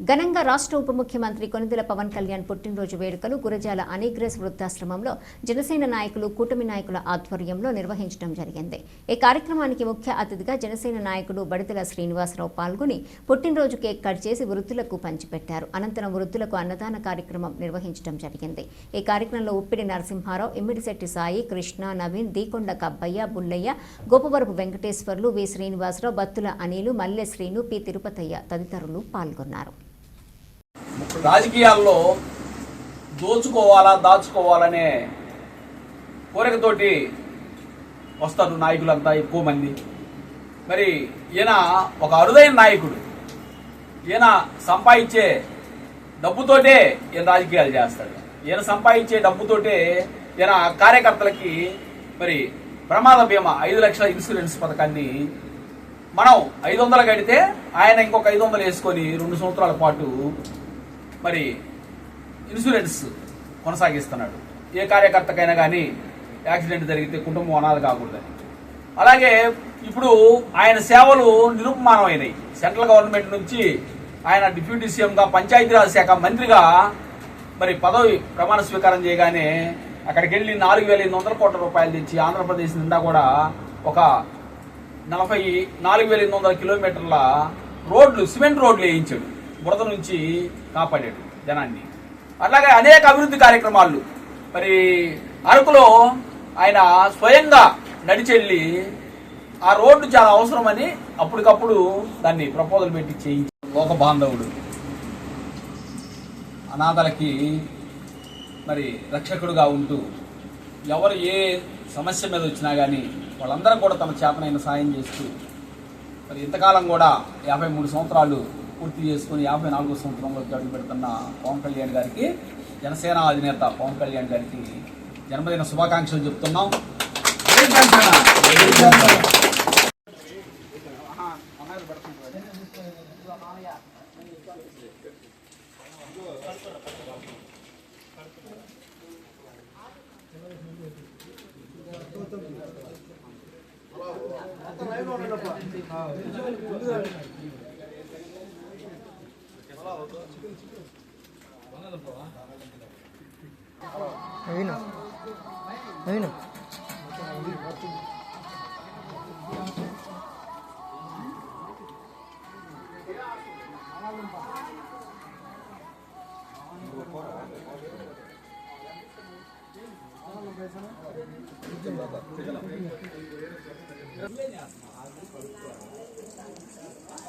ఘనంగా రాష్ట్ర ఉప ముఖ్యమంత్రి కొనుదల పవన్ కళ్యాణ్ పుట్టినరోజు వేడుకలు గురజాల అనీగ్రెస్ వృద్ధాశ్రమంలో జనసేన నాయకులు కూటమి నాయకుల ఆధ్వర్యంలో నిర్వహించడం జరిగింది. ఈ కార్యక్రమానికి ముఖ్య అతిథిగా జనసేన నాయకుడు బడితల శ్రీనివాసరావు పాల్గొని పుట్టినరోజు కేక్ కట్ చేసి వృద్ధులకు పంచిపెట్టారు. అనంతరం వృద్ధులకు అన్నదాన కార్యక్రమం నిర్వహించడం జరిగింది. ఈ కార్యక్రమంలో ఉప్పిడి నరసింహారావు ఇమ్మిడిశెట్టి సాయి కృష్ణ నవీన్ దీకొండ కబ్బయ్య బుల్లయ్య గోపవరపు వెంకటేశ్వర్లు వి. శ్రీనివాసరావు బత్తుల అనిలు మల్లె శ్రీను పి. తిరుపతయ్య తదితరులు పాల్గొన్నారు. రాజకీయాల్లో దోచుకోవాలా దాచుకోవాలనే కోరికతోటి వస్తారు నాయకులంతా ఎక్కువ మంది. మరి ఈయన ఒక అరుదైన నాయకుడు. ఈయన సంపాదించే డబ్బుతోటే ఈయన రాజకీయాలు చేస్తాడు. ఈయన సంపాదించే డబ్బుతోటే ఈయన కార్యకర్తలకి మరి ప్రమాద బీమా ఐదు లక్షల ఇన్సూరెన్స్ పథకాన్ని మనం ఐదు వందలు కడితే ఆయన ఇంకొక ఐదు వందలు వేసుకొని రెండు సంవత్సరాల పాటు మరి ఇన్సూరెన్స్ కొనసాగిస్తున్నాడు. ఏ కార్యకర్తకైనా కానీ యాక్సిడెంట్ జరిగితే కుటుంబం అనాథ కాకూడదని అలాగే ఇప్పుడు ఆయన సేవలు నిరుపమానమైనవి సెంట్రల్ గవర్నమెంట్ నుంచి ఆయన డిప్యూటీ సీఎంగా పంచాయతీరాజ్ శాఖ మంత్రిగా మరి పదవి ప్రమాణ స్వీకారం చేయగానే అక్కడికి వెళ్ళి నాలుగు వేల ఎనిమిది వందల కోట్ల రూపాయలు తెచ్చి ఆంధ్రప్రదేశ్ నిండా కూడా ఒక నలభై నాలుగు వేల ఎనిమిది వందల కిలోమీటర్ల రోడ్లు సిమెంట్ రోడ్లు వేయించాడు. బురద నుంచి కాపాడాడు జనాన్ని. అట్లాగే అనేక అభివృద్ధి కార్యక్రమాలు. మరి అరకులో ఆయన స్వయంగా నడిచెళ్ళి ఆ రోడ్డు చాలా అవసరమని అప్పటికప్పుడు దాన్ని ప్రపోజల్ పెట్టి చేయించి లోక బాంధవుడు. అనాథలకి మరి రక్షకుడుగా ఉంటూ ఎవరు ఏ సమస్య మీద వచ్చినా కానీ వాళ్ళందరూ కూడా తమ చేతనైన సాయం చేస్తూ మరి ఇంతకాలం కూడా యాభై మూడు సంవత్సరాలు పూర్తి చేసుకుని యాభై నాలుగో సంవత్సరంలోకి అడుగు పెడుతున్న పవన్ కళ్యాణ్ గారికి జనసేన అధినేత పవన్ కళ్యాణ్ గారికి జన్మదిన శుభాకాంక్షలు చెప్తున్నాం. జై నవీన నవీన.